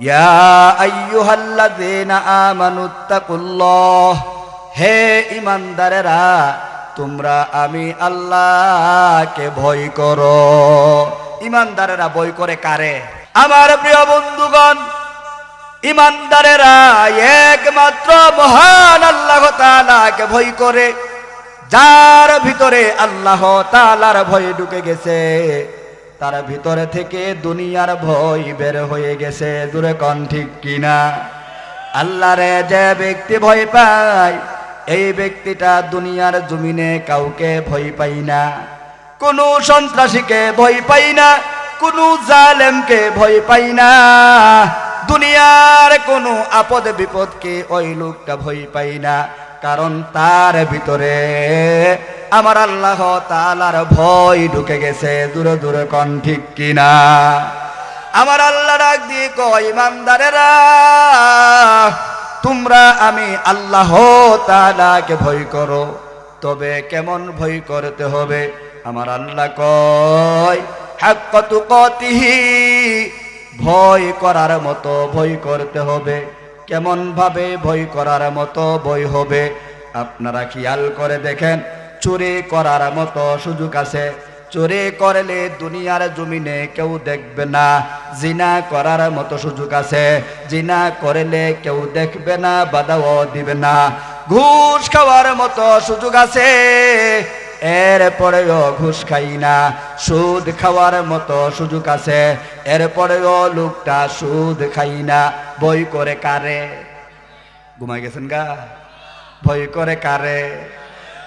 ইয়া আইয়ুহাল্লাযীনা আমানুত্তাকুল্লাহ হে ইমানদারেরা তোমরা আমি আল্লাহকে ভয় করো। ইমানদারেরা ভয় করে কারে? আমার প্রিয় বন্ধুগণ ইমানদারেরা একমাত্র মহান আল্লাহ তাআলাকে ভয় করে, যার ভিতরে আল্লাহ তাআলার ভয় ঢুকে গেছে। তার ভিতরে থেকে দুনিয়ার ভয় বের হয়ে গেছে। দূরে কন ঠিক কিনা? আল্লাহরে যে ব্যক্তি ভয় পায়, এই ব্যক্তিটা দুনিয়ার জমিনে কাউকে ভয় পাই না। কোনো সন্ত্রাসীকে ভয় পাই না, কোনো জালেমকে ভয় পাই না। দুনিয়ার কোনো আপদ বিপদকে ওই লোকটা ভয় পাই না, কারণ তার ভিতরে আমার আল্লাহ তালার ভয় ঢুকে গেছে, দূরে দূরে কন ঠিক কিনা? আমার আল্লাহ ডাক দিয়ে কয়, ইমানদারেরা, তোমরা আমি আল্লাহ তালাকে ভয় করো, তবে কেমন ভয় করতে হবে? আমার আল্লাহ কয় হাক্কতু কতিহি ভয় করার মতো ভয় করতে হবে কেমন ভাবে ভয় করার মতো ভয় হবে? আপনারা খেয়াল করে দেখেন চুরি করার মতো সুযোগ আছে। চুরি করলে দুনিয়ার জমিনে কেউ দেখবে না। জিনা করার মতো সুযোগ আছে। জিনা করলে কেউ দেখবে না, বাধাও দিবে না। ঘুষ খাওয়ার মতো সুযোগ আছে। এরপরেও ঘুষ খাই না। সুদ খাওয়ার মতো সুযোগ আছে। এরপরেও লোকটা সুদ খাই না। বই করে কারে? ঘুমাই গেছেন গা? ভয় করে কারে?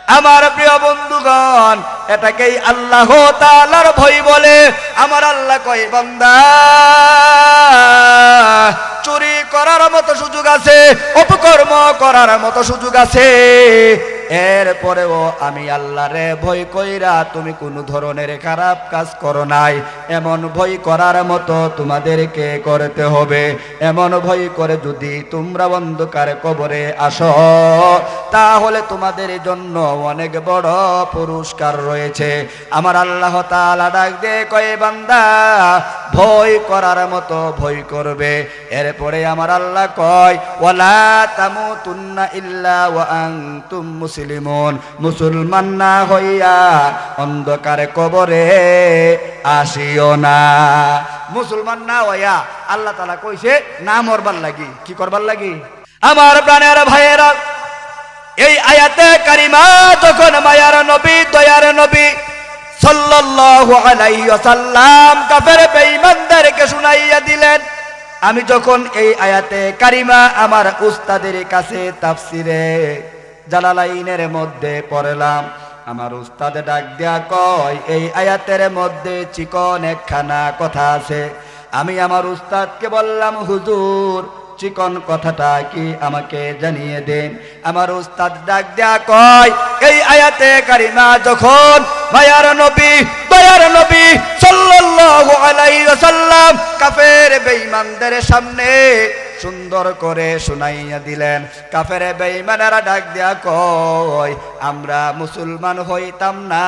আমার প্রিয় বন্ধুগণ, এটাকেই আল্লাহ তালার ভয় বলে। আমার আল্লাহ কয়, বান্দা, চুরি করার মতো সুযোগ আছে, অপকর্ম করার মতো সুযোগ আছে। এরপরেও আমি আল্লাহরে ভয় কইরা তুমি কোনো ধরনের খারাপ কাজ করো নাই। এমন ভয় করার মতো তোমাদেরকে করতে হবে। এমন ভয় করে যদি তোমরা অন্ধকার কবরে আসো, তাহলে তোমাদের জন্য অনেক বড় পুরস্কার রয়েছে। আমার আল্লাহ তাআলা ডাক দিয়ে কয়ে, বান্দা ভয় করার মতো ভয় করবে। এরপরে আমার আল্লাহ কয়, ওয়ালা তামুতুন্না ইল্লা ওয়া আনতুম মুসলিমুন। মুসলমান না হইয়া অন্ধকারে কবরে আসিও না। মুসলমান না হইয়া আল্লাহ তাআলা কইছে, না মরবার লাগি। কি করবার লাগি? আমার প্রাণের ভাইয়েরা, এই আয়াতে কারিমা যখন মায়ার নবী, দয়ার নবী শুনাইয়া দিলেন। আমি যখন এই আয়াতে কারিমা আমার উস্তাদের কাছে তাফসিরে জালালাইনের মধ্যে পড়লাম, আমার উস্তাদে ডাক দেয়া কয়, এই আয়াতের মধ্যে চিকন একখানা কথা আছে। আমি আমার উস্তাদকে বললাম, হুজুর চিকন কথাটা কি আমাকে জানিয়ে দেন? আমার উস্তাদ ডাক দেয়া কয়, এই আয়াতে কারিমা যখন মায়ার নবী, দয়ার নবী সাল্লাল্লাহু আলাইহি ওয়াসাল্লাম কাফের বেঈমানদের সামনে সুন্দর করে শুনাইয়া দিলেন, কাফের বেঈমানেরা ডাক দেয়া কয়, আমরা মুসলমান হইতাম না,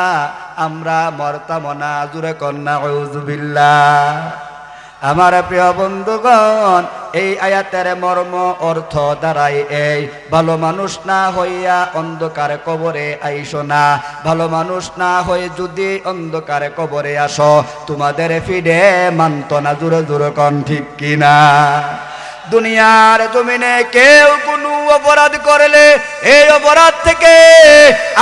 আমরা মরতাম না, জুরে কন্যা আমার প্রিয় বন্ধুগণ এই আয়াতের মর্ম অর্থ দ্বারাই এই। ভালো মানুষ না হইয়া অন্ধকার কবরে আইসো না। ভালো মানুষ না হয়ে যদি অন্ধকার কবরে আসো, তোমাদের ফিরে মানত না জোরে জোরে কন ঠিক কিনা? দুনিয়ার জমিনে কেউ কোনো অপরাধ করলে, এই অপরাধ থেকে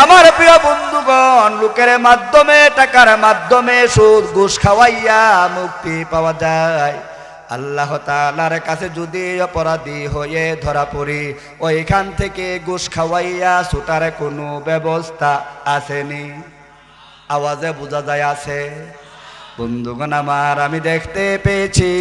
আমার প্রিয় বন্ধুগণ, লোকের মাধ্যমে, টাকার মাধ্যমে সুদ, ঘুষ খাওয়াইয়া মুক্তি পাওয়া যায়। আল্লাহ তালার কাছে যদি অপরাধী হয়ে ধরা পড়ি, ওইখান থেকে ঘুষ খাওয়াইয়া ছুটার কোনো ব্যবস্থা আসেনি। আওয়াজে বোঝা যায় আছে। বন্ধুগণ আমার, আমি দেখতে পেয়েছি,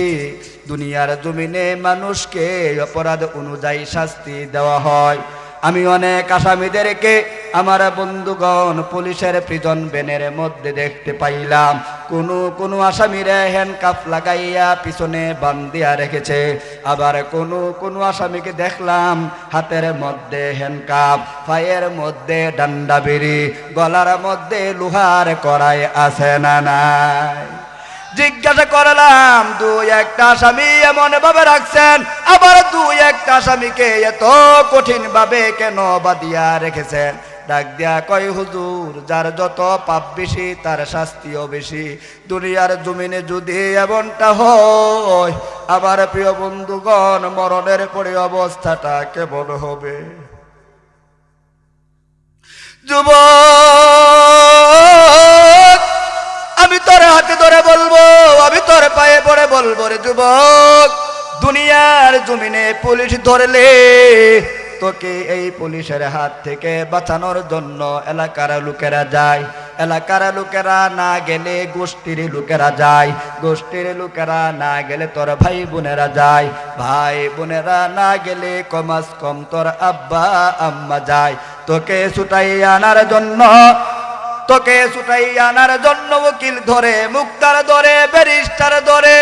দুনিয়ার জমিনে মানুষকে অপরাধ অনুযায়ী শাস্তি দেওয়া হয়। আমি অনেক আসামিদেরকে আমার বন্ধুগণ পুলিশের প্রিজন বেনের মধ্যে দেখতে পাইলাম, কোন, কোনো আসামিরে হ্যান্ডকাপ লাগাইয়া পিছনে বান্ধিয়া রেখেছে। আবার কোন কোন আসামিকে দেখলাম হাতের মধ্যে হ্যান্ডকাপ পায়ের মধ্যে ডান্ডা বেরি গলার মধ্যে লোহার কড়াই আছে না নাই? জিজ্ঞাসা করলাম, দুই একটা আসামি এমন ভাবে রাখছেন, আবার দুই একটা আসামিকে এত কঠিন ভাবে কেন বাদিয়া রেখেছেন? ডাক দিয়া কয়, হুজুর, যার যত পাপ বেশি, তার শাস্তিও বেশি। দুনিয়ার জমিনে যদি এমনটা হয়, আমার প্রিয় বন্ধুগণ, মরণের পরে অবস্থাটা কেমন হবে? যুবক, আমি তোর হাতে ধরে বলব, আমি তোর পায়ে পড়ে বলব রে যুবক। দুনিয়ার জমিনে পুলিশ ধরলে তোকে এই পুলিশের হাত থেকে বাঁচানোর জন্য এলাকার লোকেরা যায়। এলাকার লোকেরা না গেলে গোষ্ঠীর লোকেরা যায়। গোষ্ঠীর লোকেরা না গেলে তোর ভাই বোনেরা যায়। ভাই বোনেরা না গেলে কমাস কম তোর আব্বা, আম্মা যায়। তোকে ছুটাই আনার জন্য, তোকে ছুটাই আনার জন্য উকিল ধরে, মুক্তার ধরে, ব্যারিস্টার ধরে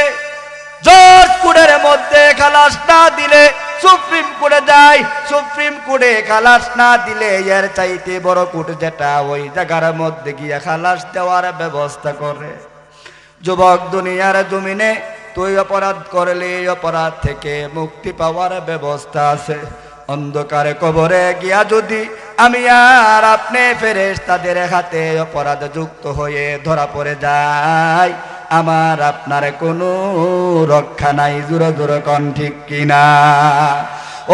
জজ কোর্টের মধ্যে খালাস না দিলে সুপ্রিম কোর্টে যায় সুপ্রিম কোর্টে খালাস না দিলে এর চাইতে বড় কোর্ট যেটা, ওই জায়গার মধ্যে গিয়ে খালাস দেওয়ার ব্যবস্থা করে। যুবক দুনিয়ার জমিনে তুই অপরাধ করলে অপরাধ থেকে মুক্তি পাওয়ার ব্যবস্থা আছে। অন্ধকারে কবরে গিয়া যদি আমি আর আপনি ফেরেস তাদের হাতে অপরাধ যুক্ত হয়ে ধরা পড়ে যাই আমার আপনার কোনো রক্ষা নাই, জোরে জোরে কন ঠিক কিনা?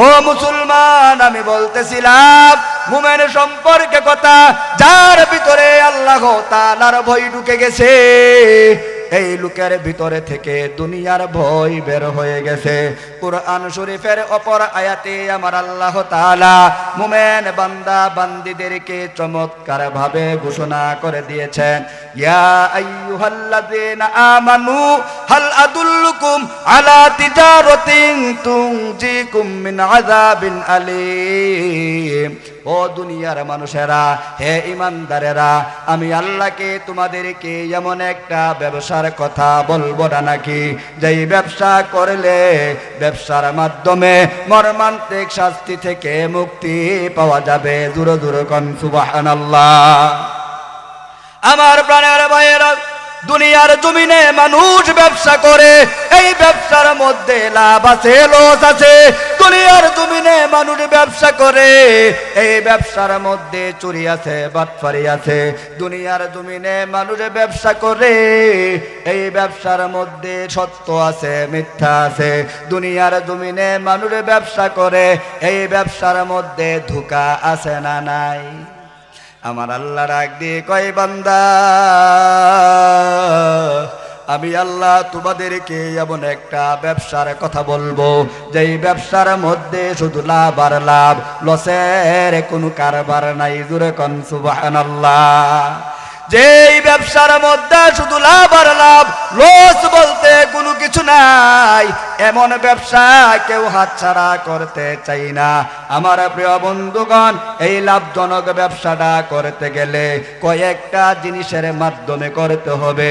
ও মুসলমান, আমি বলতেছিলাম মুমেন সম্পর্কে কথা, যার ভিতরে আল্লাহ তালার ভয় ঢুকে গেছে। এই লোকের ভিতরে থেকে দুনিয়ার ভয় বের হয়ে গেছে। কোরআন শরীফের অপর আয়াতে আমার আল্লাহ তাআলা মুমেন বান্দা বান্দিদেরকে চমৎকার ভাবে ঘোষণা করে দিয়েছেন। ইয়া আইয়ুহাল্লাযীনা আমানু, হাল আদুল্লুকুম আলা তিজারাতিন তুনজিকুম মিন আযাবিন আলীম। ও দুনিয়ার মানুষেরা, হে ইমানদারেরা, আমি আল্লাহকে তোমাদেরকে এমন একটা ব্যবসার কথা বলব না নাকি? যেই ব্যবসা করলে ব্যবসার মাধ্যমে মর্মান্তিক শাস্তি থেকে মুক্তি পাওয়া যাবে। দূর দূর কন, সুবহানাল্লাহ। আমার প্রাণের ভাইয়েরা দুনিয়ার জমিনে মানুষ ব্যবসা করে, এই ব্যবসার মধ্যে লাভ আছে, লস আছে। দুনিয়ার জমিনে মানুষ ব্যবসা করে, এই ব্যবসার মধ্যে চুরি আছে, বাটফারি আছে। দুনিয়ার জমিনে মানুষ ব্যবসা করে, এই ব্যবসার মধ্যে সত্য আছে, মিথ্যা আছে। দুনিয়ার জমিনে মানুষ ব্যবসা করে, এই ব্যবসার মধ্যে ধোকা আছে না নাই? আমার আল্লাহ ডাক দিয়ে কয়, বান্দা, আমি আল্লাহ তোমাদেরকে এমন একটা ব্যবসার কথা বলব, যেই ব্যবসার মধ্যে শুধু লাভ আর লাভ, লসের কোনো কারবার নাই, জুরে কন, সুবহানাল্লাহ। যেই ব্যবসার মধ্যে শুধু লাভ আর লাভ, লস বলতে কোনো কিছু নাই এমন ব্যবসা কেউ হাতছাড়া করতে চাই না। আমার প্রিয় বন্ধুগণ, এই লাভজনক ব্যবসাটা করতে গেলে কয়েকটা জিনিসের মাধ্যমে করতে হবে।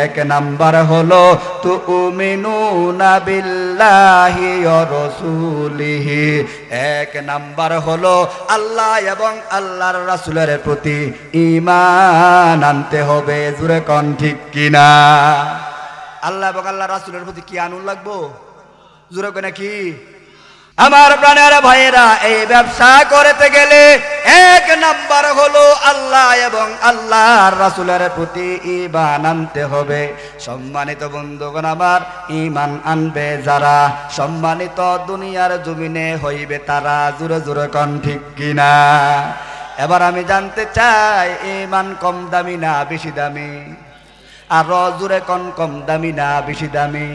এক নাম্বার হলো তু উমিনু বিল্লাহি রাসূলিহি। এক নাম্বার হলো, আল্লাহ এবং আল্লাহর রাসূলের প্রতি ঈমান আনতে হবে। জুরে কন ঠিক কিনা? আল্লাহ এবং আল্লাহ রাসূলের প্রতি কি আনুন লাগবো? জুরে কনে কি? আমার প্রাণের ভাইয়েরা, এই ব্যবসা করতে গেলে এক নাম্বার হলো আল্লাহ এবং আল্লাহর রাসুলের প্রতি ঈমান আনতে হবে। সম্মানিত বন্ধুগণ আমার ইমান আনবে যারা, সম্মানিত দুনিয়ার জমিনে হইবে তারা, জোরে জোরে কন ঠিক কিনা? এবার আমি জানতে চাই ইমান কম দামি না বেশি দামি? আর জোরে কন কম দামি না বেশি দামি?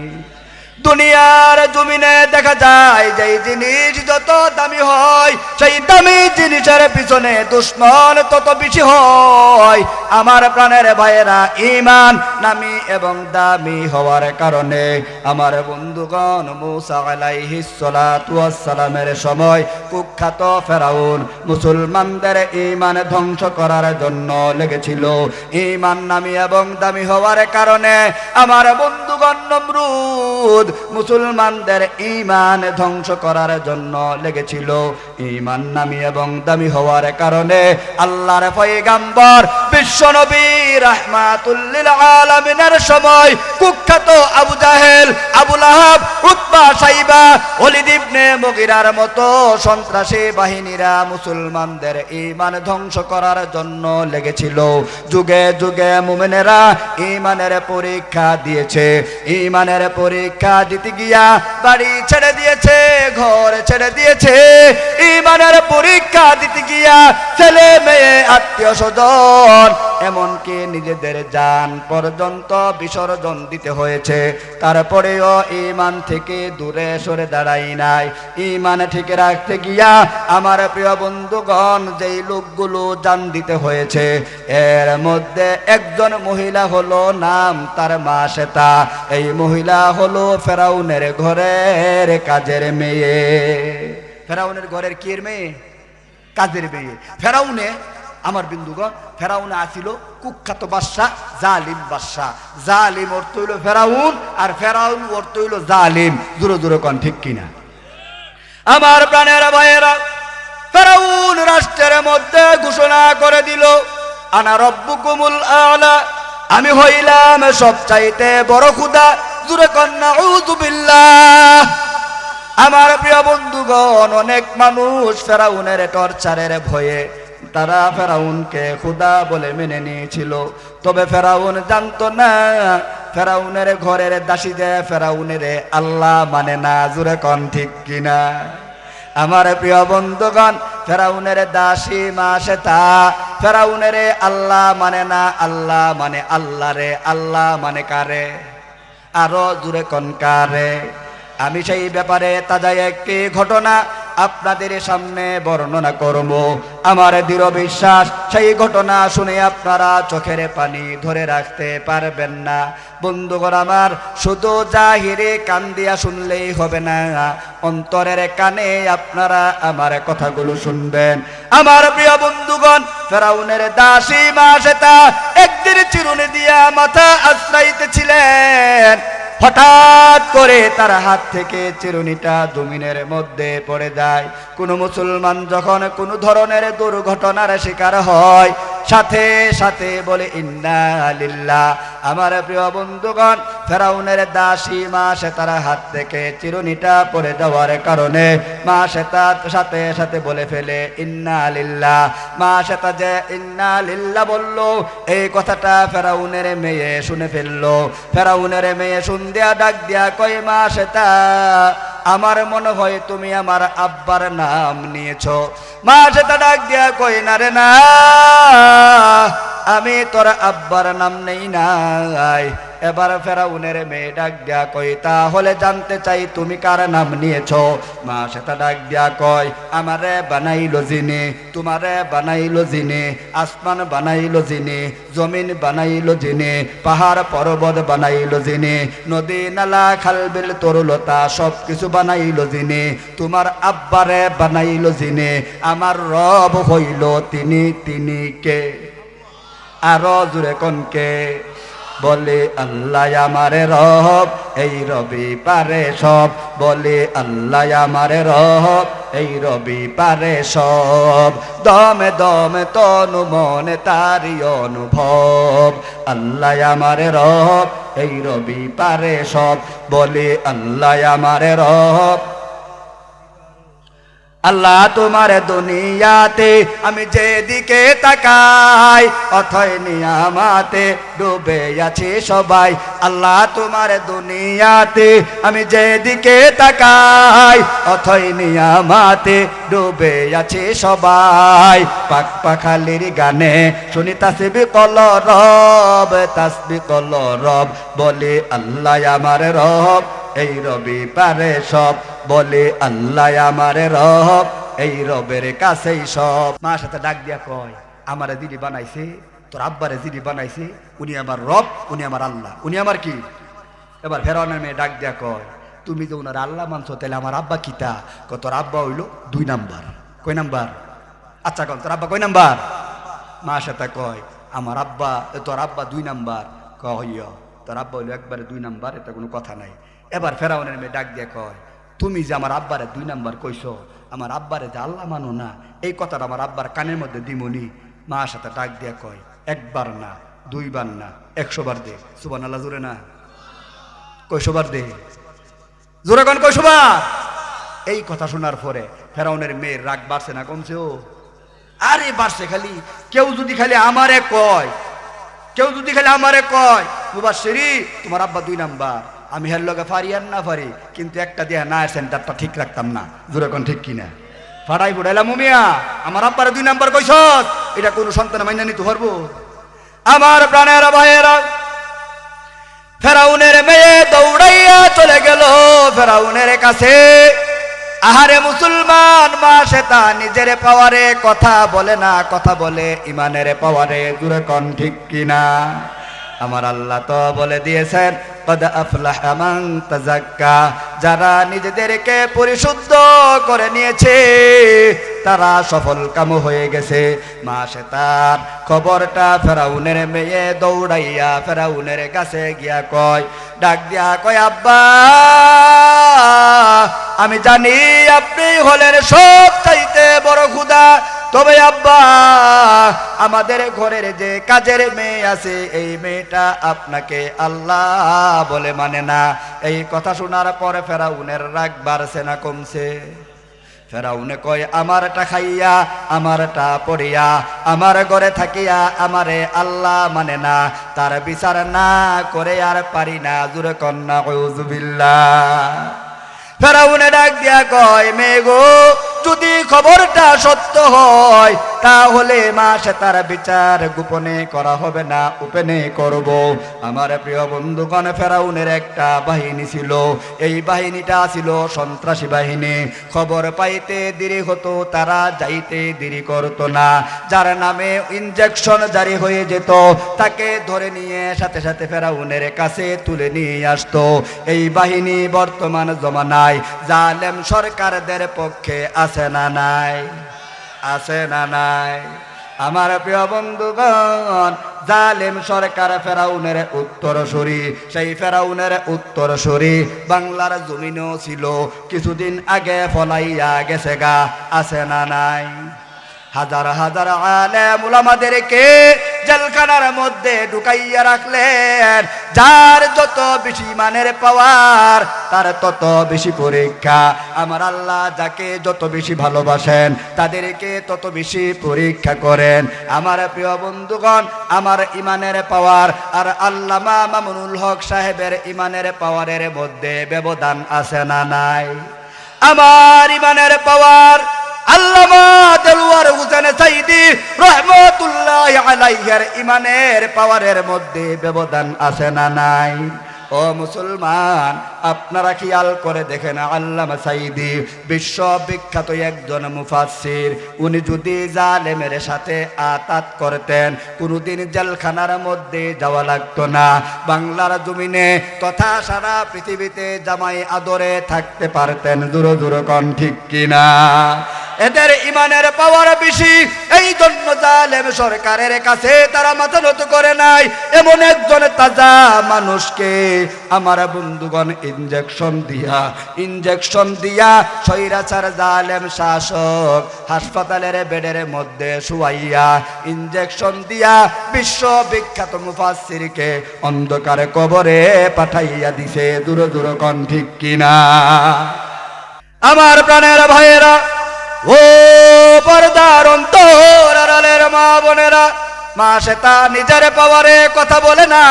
দুনিয়ার জমিনে দেখা যায় যে জিনিস যত দামি হয়, সেই দামি জিনিসের পিছনে দুশ্মন তত বেশি হয়। আমার প্রাণের ভাইয়েরা ইমান নামি এবং দামি হওয়ার কারণে আমার বন্ধুগণ মুসা আলাইহিস সালাতু ওয়াস সময় কুখ্যাত ফেরাউন মুসলমানদের ইমান ধ্বংস করার জন্য লেগেছিল। ইমান নামি এবং দামি হওয়ার কারণে আমার বন্ধুগণ নমরুদ মুসলমানদের ইমান ধ্বংস করার জন্য লেগেছিল। ইমান নামি এবং দামি হওয়ার কারণে আল্লাহর পয়গাম্বর বিশ্বনবী রাহমাতুল্লিল আলামিনের সময় কুখ্যাত আবু জাহেল আবুল আহাব উতবা সাইবা, ওলিদ ইবনে মুগিরার মতো সন্ত্রাসী বাহিনীরা মুসলমানদের ইমান ধ্বংস করার জন্য লেগেছিল। যুগে যুগে মুমিনেরা ইমানের পরীক্ষা দিয়েছে। ইমানের পরীক্ষা দিতে গিয়া বাড়ি ছেড়ে দিয়েছে, ঘর ছেড়ে দিয়েছে। ইমানের পরীক্ষা দিতে গিয়া ছেলে মেয়ে, আত্মীয় স্বজন, এমনকি নিজেদের যান পর্যন্ত বিসর্জন দিতে হয়েছে। তারপরেও ইমান থেকে দূরে সরে দাঁড়াই নাই। ইমান ঠিক রাখতে গিয়া আমার প্রিয় বন্ধুগণ, যেই লোকগুলো যান দিতে হয়েছে, এর মধ্যে একজন মহিলা হলো নাম তার মা শ্বেতা। এই মহিলা হলো ফেরাউনের ঘরের কাজের মেয়ে। ফেরাউনের ঘরের কির মেয়ে? কাজের মেয়ে। ফেরাউনে, আমার বিন্দুগণ ফেরাউনে আসিল কুখ্যাত বাদশাহ জালিম বাদশাহ জালিম অর্থ হইল ফেরাউন, আর ফেরাউন অর্থ হইল জালিম। দূরে দূরে কন, ঠিক কিনা? আমার প্রাণের ভাইয়েরা, ফেরাউন রাষ্ট্রের মধ্যে ঘোষণা করে দিল, আনা রব্বুকুমুল আলা আমি হইলাম সবচাইতে বড় খুদা জুরে কন্যা আমার প্রিয় বন্ধুগণ, অনেক মানুষ ফেরাউনের টর্চারের ভয়ে, তারা ফেরাউনকে খুদা বলে মেনে নিয়েছিল। তবে ফেরাউন জানতো না, ফেরাউনের ঘরের দাসীদের, ফেরাউনের আল্লাহ মানে না, জুরে কন ঠিক কিনা? আমার প্রিয় বন্ধুগণ, ফেরাউনের দাসী মা তা ফেরাউনের আল্লাহ মানে না, আল্লাহ মানে আল্লাহ রে, আল্লাহ মানে কারে? আরও জুড়ে কনকারে। আমি সেই ব্যাপারে তাজা একটি ঘটনা আপনাদের সামনে বর্ণনা করব। আমার দৃঢ় বিশ্বাস, সেই ঘটনা শুনে আপনারা চোখের পানি ধরে রাখতে পারবেন না। বন্ধুগণ আমার, শুধু জাহিরে কান দিয়া শুনলেই হবে না। অন্তরের কানে আপনারা আমার কথাগুলো শুনবেন। আমার প্রিয় বন্ধুগণ, ফেরাউনের দাসী মা সেতা একদিন চিরুনি দিয়া মাথা আশ্রাইতেছিলেন হঠাৎ করে তার হাত থেকে চিরুনিটা দুমিনের মধ্যে পড়ে যায়। কোনো মুসলমান যখন কোনো ধরনের দুর্ঘটনার শিকার হয়, সাথে সাথে বলে, ইন্না লিল্লাহ। আমার প্রিয় বন্ধুগণ, ফেরাউনের দাসী মা তার হাত থেকে চিরুনিটা পড়ে যাওয়ার কারণে মা সে সাথে সাথে বলে ফেলে, ইন্না লিল্লাহ। মা সেতা যে, ইন্না লিল্লাহ বলল, এই কথাটা ফেরাউনের মেয়ে শুনে ফেলল। ফেরাউনের মেয়ে শুন দিয়া, ডাক দিয়া কয়, মা সেতা আমার মনে হয় তুমি আমার আব্বার নাম নিয়েছ। মা সেটা ডাক দিয়া কই না রে না, আমি তোর আব্বার নাম নেই নাই। এবার ফেরাউনের মেয়ে ডাক দিয়া কই তাহলে জানতে চাই তুমি কার নাম নিয়েছ? মা সেটা ডাক দিয়া কয়, আমারে বানাইলো জিনে, তোমারে বানাইলো জিনে, আসমান বানাইলো জিনে, জমিন বানাইলো জিনে, পাহাড় পর্বত বানাইলো জিনে, নদী, নালা, খাল খালবিল তরুলতা সব কিছু বানাইলো জিনে, তোমার আব্বারে বানাইলো জিনে, আমার রব হইল তিনি তিনি কে? আরও জুড়ে কনকে বলে আল্লাহ আমারে রব, এই রবি পারে সব। বলে আল্লাহ আমারে রব, এই রবি পারে সব। দমে দমে তনু মনে তারি অনুভব। আল্লাহ আমারে রব, এই রবি পারে সব। বলে আল্লাহ আমারে রব আল্লাহ তোমার দুনিয়াতে আমি যেদিকে তাকাই, অথয় নিয়ামাতে ডুবে আছি সবাই। আল্লাহ তোমার দুনিয়াতে আমি যেদিকে তাকাই, অথয় নিয়ামাতে ডুবে আছি সবাই। পাক পাখালির গানে শুনি তাসবি কল রব তাসবি কল রব, বলে আল্লাহ আমার রব। এই রবি পারে সব, বলে আল্লাহ আমারে রব। এই রবের কাছেই সব। মার সাথে ডাক দিয়া কয়, আমারে দিদি বানাইছে, তোর আব্বারে দিদি বানাইছে, উনি আমার রব, উনি আমার আল্লাহ। উনি আমার কি? এবার ফেরানের মেয়ে ডাক দিয়া কয়, তুমি যে ওনার আল্লাহ মানছো, তাহলে আমার আব্বা কিতা? তোর আব্বা হইল দুই নাম্বার। কয় নাম্বার? আচ্ছা কন, তোর আব্বা কয় নাম্বার? মা সাথে কয়, আমার আব্বা, তোর আব্বা দুই নাম্বার। কয় তোর আব্বা হইল একবারে দুই নাম্বার, এটা কোনো কথা নাই। এবার ফেরাউনের মেয়ে ডাক দিয়ে কয়, তুমি যে আমার আব্বারে দুই নাম্বার কইছো, আমার আব্বারে যে আল্লাহ মানো না, এই কথাটা আমার আব্বার কানের মধ্যে দিমনি। মা সাথে ডাক দিয়ে কয়, একবার না, দুইবার না, একশো বার দে। সুবান আল্লাহ জোরে না। কয়শো বার দে। জোরে কন কয়শো বার। এই কথা শোনার পরে ফেরাউনের মেয়ের রাগ বাড়ছে না কমছে ও। আরে বাড়ছে খালি, কেউ যদি খালি আমারে কয়, কেউ যদি খালি আমারে কয় বাবা সেরি তোমার আব্বা দুই নাম্বার। আমি হের লগে পারি আর না পারি কিন্তু একটা দিয়ে না সেন্টারটা ঠিক রাখতাম না। জোরে কোন ঠিক কিনা? ফাটাই ফুটাইলাম মুমিয়া আমার আব্বারে দুই নাম্বার কইস এটা কোনো সন্তান মাইনা নিতে পারব আমার প্রাণের ভাইয়েরা, ফেরাউনের মেয়ে দৌড়াইয়া চলে গেল ফেরাউনের কাছে। আহারে মুসলমান, মা সেতা নিজের পাওয়ারে কথা বলে না, কথা বলে ইমানের পাওয়ারে দূরে কন ঠিক কিনা? আমার আল্লাহ তো বলে দিয়েছেন যারা নিজেদেরকে পরিশুদ্ধ করে নিয়েছে, তারা সফল কাম হয়ে গেছে। মা সে তার খবরটা ফেরাউনের মেয়ে দৌড়াইয়া ফেরাউনের কাছে গিয়া কয়, ডাক দিয়া কয়, আব্বা, আমি জানি আপনি হলেন সব চাইতে বড় খুদা তবে আব্বা, আমাদের ঘরের যে কাজের মেয়ে আছে, এই মেয়েটা আপনাকে আল্লাহ বলে মানে না। এই কথা শোনার পরে ফেরাউনের রাগ বাড়ছে না, কমছে। ফেরাউনে কয়, আমারটা খাইয়া, আমারটা পড়িয়া, আমার ঘরে থাকিয়া আমারে আল্লাহ মানে না। তার বিচার না করে আর পারি না, জুরে কন্যা ফেরাউনে ডাক দিয়া কয় মেঘো যদি খবরটা সত্য হয়, তাহলে মা সে তার বিচার গোপনে করা হবে না, উপেনে করব। আমার প্রিয় বন্ধুগণ, ফেরাউনের একটা বাহিনী ছিল। এই বাহিনীটা ছিল সন্ত্রাসী বাহিনী। খবর পাইতে দেরি হতো, তারা যাইতে দেরি করতো না। যার নামে ইনজেকশন জারি হয়ে যেত, তাকে ধরে নিয়ে সাথে সাথে ফেরাউনের কাছে তুলে নিয়ে আসতো। এই বাহিনী বর্তমান জমানায় জালেম সরকারদের পক্ষে আছে না নাই? আছে না নাই? আমার প্রিয় বন্ধুগণ, জালেম সরকার ফেরাউনের উত্তরসূরি, সেই ফেরাউনের উত্তরসূরি বাংলার জমিনও ছিল, কিছুদিন আগে ফলাইয়া গেছে গা, আছে না নাই? হাজার হাজার আলেম উলামাদেরকে জেলখানার মধ্যে ঢুকাইয়া রাখলেন। যার যত বেশি মানের পাওয়ার, তার তত বেশি পরীক্ষা। আমার আল্লাহ যাকে যত বেশি ভালোবাসেন, তাদেরকে তত বেশি পরীক্ষা করেন। আমার প্রিয় বন্ধুগণ, আমার ইমানের পাওয়ার আর আল্লামা মামুনুল হক সাহেবের ইমানের পাওয়ারের মধ্যে ব্যবধান আছে না নাই? আমার ইমানের পাওয়ার আল্লামা সাইদি রহমতুল্লাহ আলাইহির ইমানের পাওয়ারের মধ্যে ব্যবধান আছে না নাই? ও মুসলমান, আপনারা খেয়াল করে দেখেন সাইদি বিশ্ব বিখ্যাত একজন মুফাসসির। উনি যদি জালেমের সাথে আতাত করতেন, কোনোদিন জেলখানার মধ্যে যাওয়া লাগতো না। বাংলার জমিনে তথা সারা পৃথিবীতে জামাই আদরে থাকতে পারতেন। দূর দূর কন ঠিক কিনা? এদের ইমানের পাওয়ার বেশি। এই জন্য জালেম সরকারের কাছে তারা মাথা নত করে নাই। এমন একজন তাজা মানুষকে আমার বন্ধুগণ ইনজেকশন দিয়া ইনজেকশন দিয়া সৈরাচার জালেম শাসক হাসপাতালের বেডের মধ্যে শুয়াইয়া ইনজেকশন দিয়া বিশ্ব বিখ্যাত মুফাসসিরকে অন্ধকার কবরে পাঠাইয়া দিছে। দূর দূর কন ঠিক কিনা আমার প্রাণের ভাইয়েরা ও পর্দার অন্তর আড়ালের মা বোনেরা, মা সেতা নিজের পাওয়ারে কথা বলে না।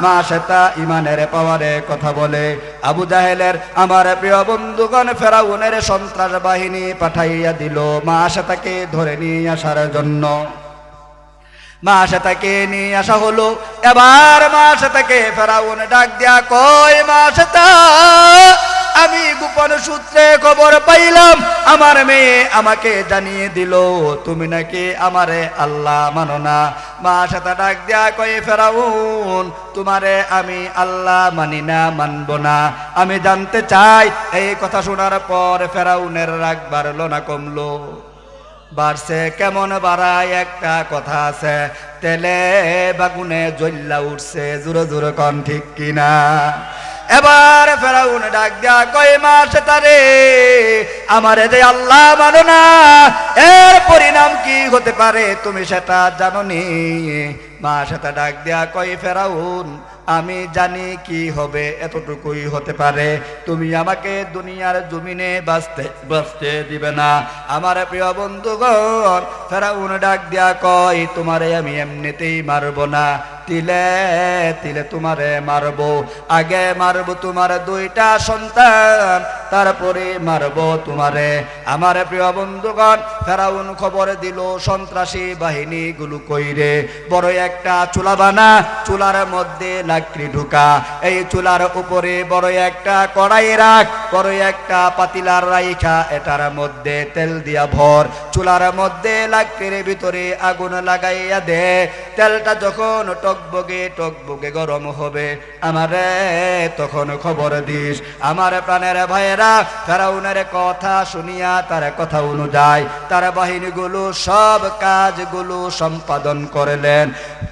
মা সেতা ইমানের পাওয়ারে কথা বলে। আবু জাহেলের আমার প্রিয় বন্ধুগণ ফেরাউনের সন্ত্রাস বাহিনী পাঠাইয়া দিল মা সেতাকে ধরে নিয়ে আসার জন্য। মা সেতাকে নিয়ে আসা হলো। এবার মা সেতাকে ফেরাউন ডাক দিয়া কয়, মা সেতা আমি গোপন সূত্রে খবর পাইলাম, আমার মেয়ে আমাকে জানিয়ে দিল, তুমি নাকি আমারে আল্লাহ মানো না? মা সেতা ডাক দিয়া কয়ে, ফেরাউন, তোমারে আমি আল্লাহ মানি না, মানব না। আমি জানতে চাই, এই কথা শোনার পর ফেরাউনের রাগ বাড়লো না কমলো? বাড়ছে কেমন বাড়ায় একটা কথা আছে, তেলে বাগুনে জ্বল্লা উঠছে জোরে জোরে কন ঠিক কিনা? এবার ফেরাউন ডাক দেয়া কয়, মা সে তারে আমারে যে আল্লাহ মানো না, এর পরিণাম কি হতে পারে তুমি সেটা জানো নি মা সেটা ডাক দেয়া কয়, ফেরাউন, আমি জানি কি হবে, এতটুকুই হতে পারে। তুমি আমাকে দুনিয়ার জমিনে বাঁচতে বাঁচতে দিবে না। আমার প্রিয় বন্ধুগণ, ফেরাউন ডাক দেয়া কয়, তোমারে আমি এমনিতেই মারবো না। তিলে তিলে তোমারে মারবো। আগে মারবো তোমার দুইটা সন্তান, তারপরে মারবো তোমারে। আমার প্রিয় বন্ধুগণ, ফেরাউন খবর দিল সন্ত্রাসী বাহিনী গুলো কইরে, বড় একটা চুলা বানা, চুলার মধ্যে লাকড়ি ঢুকা। এই চুলার উপরে বড় একটা কড়াই রাখ, বড় একটা পাতিলার রাইখা, এটার মধ্যে তেল দিয়া ভর। চুলার মধ্যে লাকড়ির ভিতরে আগুন লাগাইয়া দে। তেলটা যখন টকবগে টকবগে গরম হবে। আমারে তখন খবর দিস। আমার প্রাণের ভাইয়েরা, ফেরাউনের কথা শুনিয়া তার কথা অনুযায়ী তার বাহিনীগুলো সব কাজগুলো সম্পাদন করলেন।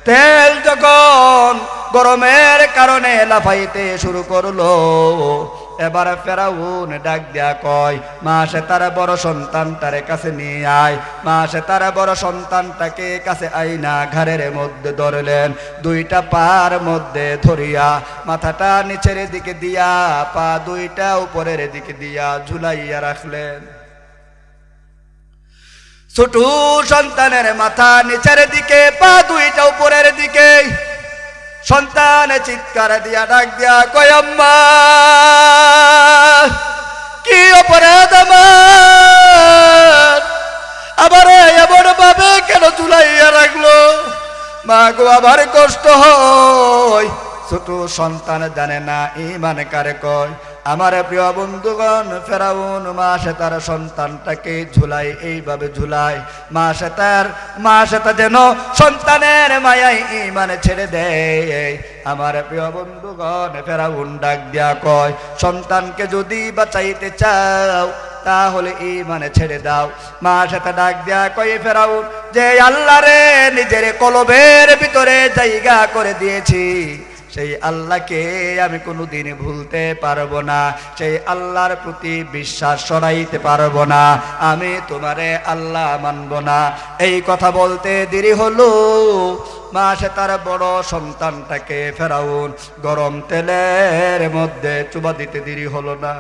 তেল যখন গরমের কারণে লাফাইতে শুরু করল এবার ফেরাউন ডাক দেয়া কয়, মা সে তার বড় সন্তান তার কাছে নিয়ে আয়। মা সে তার বড় সন্তানটাকে কাছে আইনা ঘরের মধ্যে ধরলেন। দুইটা পার মধ্যে ধরিয়া মাথাটা নিচের দিকে দিয়া, পা দুইটা উপরের দিকে দিয়া ঝুলাইয়া রাখলেন। ছোট সন্তানের মাথা নিচের দিকে, পা দুইটা উপরের দিকে। সন্তান চিৎকার দিয়া ডাক দিয়া কয়ম্মা কি অপরাধ আমার? আবার এমন ভাবে কেন চুলাইয়া রাখল? মা গো, আবার কষ্ট হয়। ছোট সন্তান জানে না ইমান কারে কয়? আমার প্রিয় বন্ধুগণ, ফেরাউন মা সে তার সন্তানটাকে ঝুলাই, এইভাবে ঝুলায় মা সে তার মা সে তা যেন সন্তানের মায়াই ইমান ছেড়ে দেয়। আমার প্রিয় বন্ধুগণ, ফেরাউন ডাক দিয়া কয়, সন্তানকে যদি বাঁচাইতে চাও, তাহলে এই মানে ছেড়ে দাও। মা সাথে ডাক দেয়া কয়ে, ফেরাউন, যে আল্লাহ রে নিজের কলবের ভিতরে জায়গা করে দিয়েছি সেই আল্লাহকে আমি কোনো কোনোদিন ভুলতে পারব না, সেই আল্লাহর প্রতি বিশ্বাস সরাইতে পারব না, আমি তোমারে আল্লাহ মানব না। এই কথা বলতে দেরি হলো মা সে তার বড় সন্তানটাকে ফেরাউন গরম তেলের মধ্যে চুবা দিতে দেরি হলো না।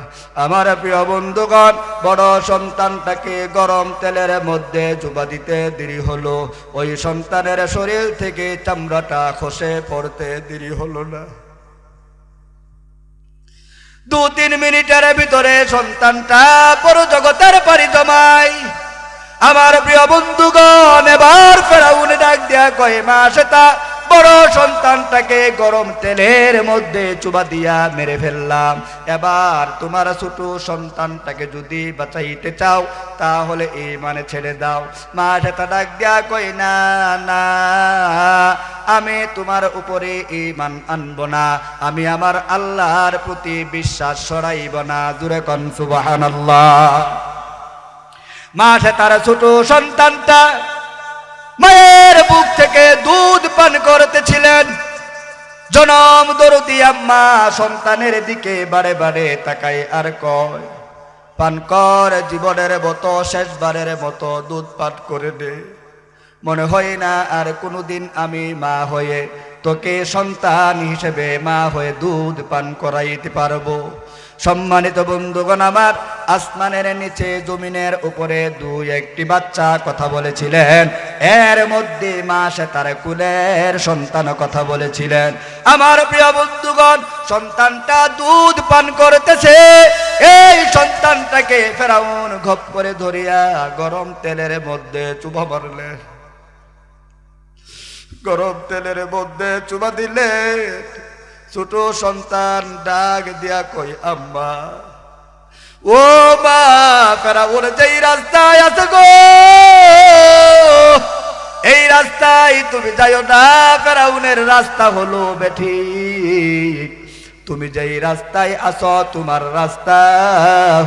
আমার প্রিয় বন্ধুগণ, বড় সন্তানটাকে গরম তেলের মধ্যে চুবা দিতে দেরি হলো। ওই সন্তানের শরীর থেকে চামড়াটা খসে পড়তে দেরি হলো না। দু তিন মিনিটের ভিতরে সন্তানটা বড় জগতের পারি আমার প্রিয় বন্ধুগণ, এবার ফেরাউন ডাক দেয়া কয়ে, মা সেটা বড় সন্তানটাকে গরম তেলের মধ্যে চুবা দিয়া মেরে ফেললাম। এবার তোমার ছোট সন্তানটাকে যদি বাঁচাইতে চাও, তাহলে এই মানে ছেড়ে দাও। মা সেটা ডাক দেয়া কই না না, আমি তোমার উপরে ইমান আনব না। আমি আমার আল্লাহর প্রতি বিশ্বাস সরাইব না। জুরে কন মা সে তার ছোট সন্তানটা মায়ের বুক থেকে দুধ পান করতেছিলেন। জনম দরদি আম্মা সন্তানের দিকে বারে বারে তাকাই আর কয়, পান কর জীবনের মতো, শেষবারের মতো দুধ পান করে দে। মনে হয় না আর কোনোদিন আমি মা হয়ে তোকে সন্তান হিসেবে মা হয়ে দুধ পান করাইতে পারব। সম্মানিত বন্ধুগণ আমার, আসমানের নিচে জমিনের উপরে দুই একটি বাচ্চা কথা বলেছিলেন। এর মধ্যে মা সে তার কুলের সন্তান কথা বলেছিলেন। আমার প্রিয় বন্ধুগণ, সন্তানটা দুধ পান করতেছে। এই সন্তানটাকে ফেরাউন ঘপ করে ধরিয়া গরম তেলের মধ্যে চুবা মারলেন গরম তেলের মধ্যে চুবা দিলে ছোট সন্তান ডাক দিয়া কই আম্মা, ও মা ফেরা ওর যেই রাস্তায় আছে গো, এই রাস্তায় তুমি যাইও না, ফেরাউনের রাস্তা হলো বেঠি। তুমি যেই রাস্তায় আসো তোমার রাস্তা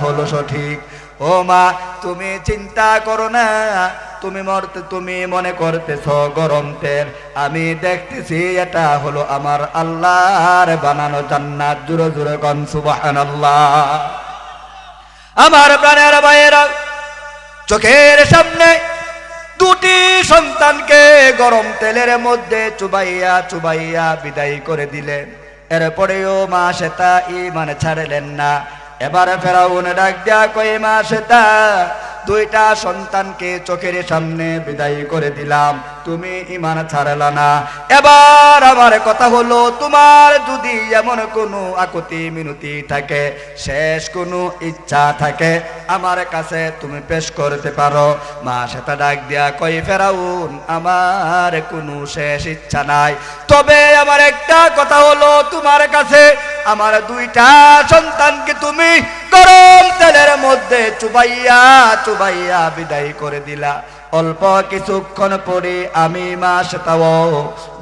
হলো সঠিক। ও মা, তুমি চিন্তা করো না তুমি মরতে, তুমি মনে করতেছ গরম তেল। আমি দেখতেছি এটা হলো আমার আল্লাহর বানানো জান্নাত। জুড়ে জুড়ে কন, সুবহানাল্লাহ। আমার প্রাণের বাইরা চোখের সামনে দুটি সন্তানকে গরম তেলের মধ্যে চুবাইয়া চুবাইয়া বিদায় করে দিলেন। এরপরেও মা সেতা মানে ছাড়লেন না। এবারে ফেরাউন ডাক দেয়া কয়ে, মা সেতা দুইটা সন্তানকে চোখের সামনে বিদায় করে দিলাম। তুমি ইমান ছাড়লা না। এবার আমার কথা হলো, তোমার যদি এমন কোনো আকুতি মিনতি থাকে, শেষ কোনো ইচ্ছা থাকে, আমার কাছে তুমি পেশ করতে পারো। মা সেটা ডাক দিয়া কই ফেরাউন, আমার কোনো শেষ ইচ্ছা নাই। তবে আমার একটা কথা হলো, তোমার কাছে আমার দুইটা সন্তানকে তুমি গরম তেলের মধ্যে চুবাইয়া চুবাইয়া বিদায় করে দিলা। অল্প কিছুক্ষণ পরে আমি মা সেটাও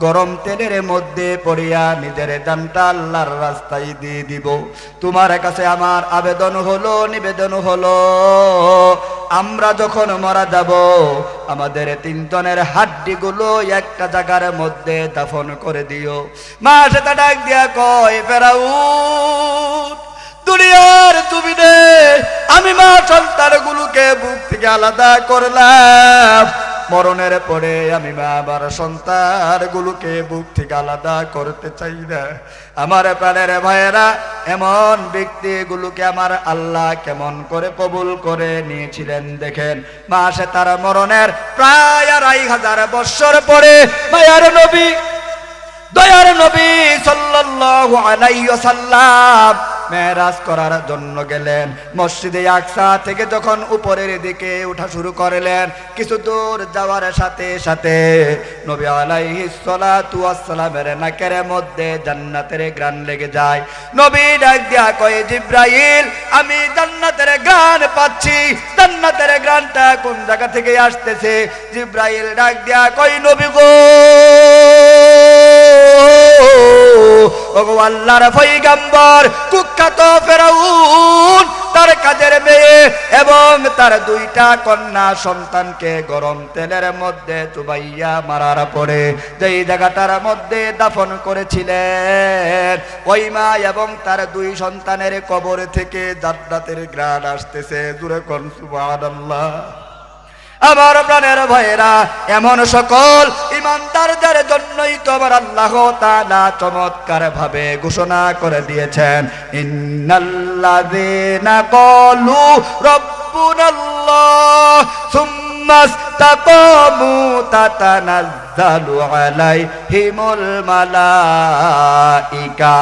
গরম তেলের মধ্যে পড়িয়া নিজের জানটা আল্লাহর রাস্তায় দিয়ে দিব। তোমার কাছে আমার আবেদন হলো, নিবেদন হলো। আমরা যখন মারা যাব, আমাদের তিনজনের হাড্ডিগুলো একটা জায়গার মধ্যে দাফন করে দিও। মা সেটা ডাক দিয়া কয় ফেরাউ দুনিয়ার জমিনে আমি মা সন্তানগুলোকে বুক থেকে আলাদা করলাম। মরণের পরে আমি মা আবার সন্তানগুলোকে বুক থেকে আলাদা করতে চাই না। আমার প্রাণের ভাইয়েরা, এমন ব্যক্তিগুলোকে আমার আল্লাহ কেমন করে কবুল করে নিয়েছিলেন দেখেন। মাসে তার মরণের প্রায় আড়াই হাজার বৎসর পরে মায়ার নবী, দয়ার নবী সাল্লাল্লাহু আলাইহি ওয়াসাল্লাম মেরাজ করার জন্য গেলেন। মসজিদে আকসা থেকে যখন উপরের দিকে উঠা শুরু করলেন, কিছু দূর যাওয়ার সাথে সাথে নবী আলাইহি সালাতু ওয়াসসালামের নাকের মধ্যে জান্নাতের গ্রান লেগে যায়। নবী ডাক দিয়া কয়, জিব্রাইল, আমি জান্নাতের গ্রান পাচ্ছি। জান্নাতের গ্রানটা কোন জায়গা থেকে আসতেছে? জিব্রাইল ডাক দিয়া কয়, নবী গো আল্লাহর পয়গম্বর কুখ্যাত ফেরাউন, তার কাজের মেয়ে এবং তার দুইটা কন্যা সন্তানকে গরম তেলের মধ্যে চুবাইয়া মারার পরে যেই জায়গাটার মধ্যে দাফন করেছিলেন, ওই মা এবং তার দুই সন্তানের কবর থেকে জান্নাতের গ্রাণ আসতেছে। জুড়ে কোন সুবহানাল্লাহ। আমার প্রাণের ভয়েরা এমন সকল ইমানদারদের জন্যই তো আমার আল্লাহ তালা চমৎকার ভাবে ঘোষণা করে দিয়েছেন। ইন্নাল্লাযীনা ক্বালু রাব্বুনাল্লাহ তাতানাজ্জালু আলাইহিমুল মালাইকা।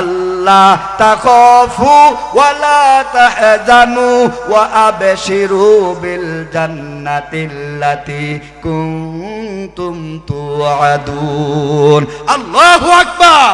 আল্লাহ তাখাফু ওয়ালা তাহজানু ওয়া আবশিরু বিল জান্নাতিল্লাতি কুনতুম তুআদুন। আল্লাহু আকবার।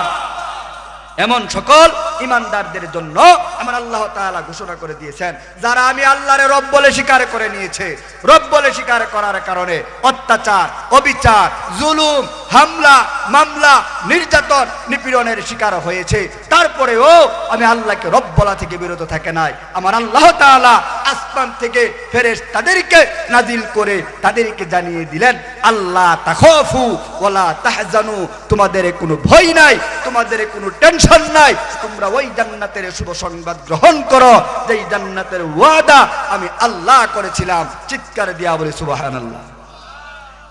এমন সকল ইমানদারদের জন্য আমার আল্লাহ তাআলা ঘোষণা করে দিয়েছেন, যারা আমি আল্লাহরে রব বলে স্বীকার করে নিয়েছে, রব বলে স্বীকার করার কারণে অত্যাচার, অবিচার, জুলুম, হামলা, মামলা, নির্যাতন, নিপীড়নের শিকার হয়েছে। তারপরেও আমি আল্লাহকে রব বলা থেকে বিরত থাকে নাই। আমার আল্লাহ তাআলা আসমান থেকে ফেরেশ তাদেরকে নাজিল করে তাদেরকে জানিয়ে দিলেন আল্লাহ তাখফু ওয়ালা তাহজানু। তোমাদের কোনো ভয় নাই, তোমাদের কোনো টেনশন নাই, তোমরা ওই জান্নাতের শুভ সংবাদ গ্রহণ করো। যেই জান্নাতের ওয়াদা আমি আল্লাহ করেছিলাম, চিৎকার দিয়া বলে, সুবহানাল্লাহ।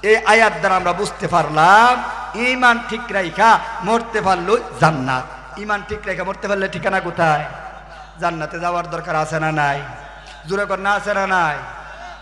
এই আয়াত দ্বারা আমরা বুঝতে পারলাম ইমান ঠিক রাইখা মরতে পারল জান্নাত। ইমান ঠিক রেখা মরতে পারলে ঠিকানা কোথায়? জান্নাতে যাওয়ার দরকার আছে না নাই? জোরে কর না আছে না নাই?